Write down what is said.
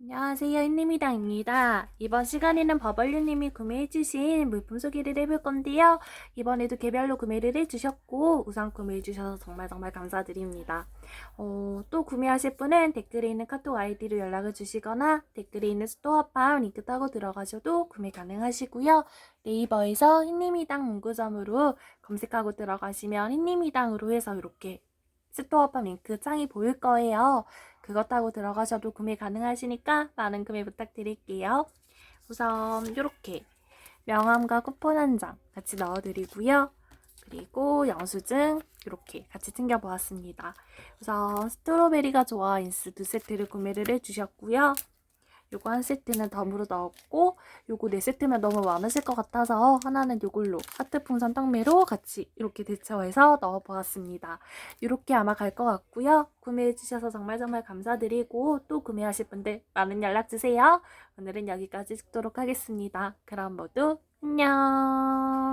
안녕하세요, 흰님이당입니다. 이번 시간에는 버벌류님이 구매해주신 물품 소개를 해볼 건데요. 이번에도 개별로 구매를 해주셨고, 우선 구매해주셔서 정말 정말 감사드립니다. 어, 또 구매하실 분은 댓글에 있는 카톡 아이디로 연락을 주시거나, 댓글에 있는 스토어팜 링크 타고 들어가셔도 구매 가능하시고요. 네이버에서 흰님이당 문구점으로 검색하고 들어가시면 흰님이당으로 해서 이렇게 스토어팜 링크 창이 보일 거예요. 그것 타고 들어가셔도 구매 가능하시니까 많은 구매 부탁드릴게요. 우선 이렇게 명함과 쿠폰 한 장 같이 넣어드리고요. 그리고 영수증 이렇게 같이 챙겨보았습니다. 우선 스트로베리가 좋아 인스 두 세트를 구매를 해주셨고요. 요거 한 세트는 덤으로 넣었고 요거 네 세트면 너무 많으실 것 같아서 하나는 요걸로 하트 풍선 떡메로 같이 이렇게 대처해서 넣어보았습니다. 이렇게 아마 갈 것 같고요. 구매해주셔서 정말 정말 감사드리고 또 구매하실 분들 많은 연락 주세요. 오늘은 여기까지 찍도록 하겠습니다. 그럼 모두 안녕.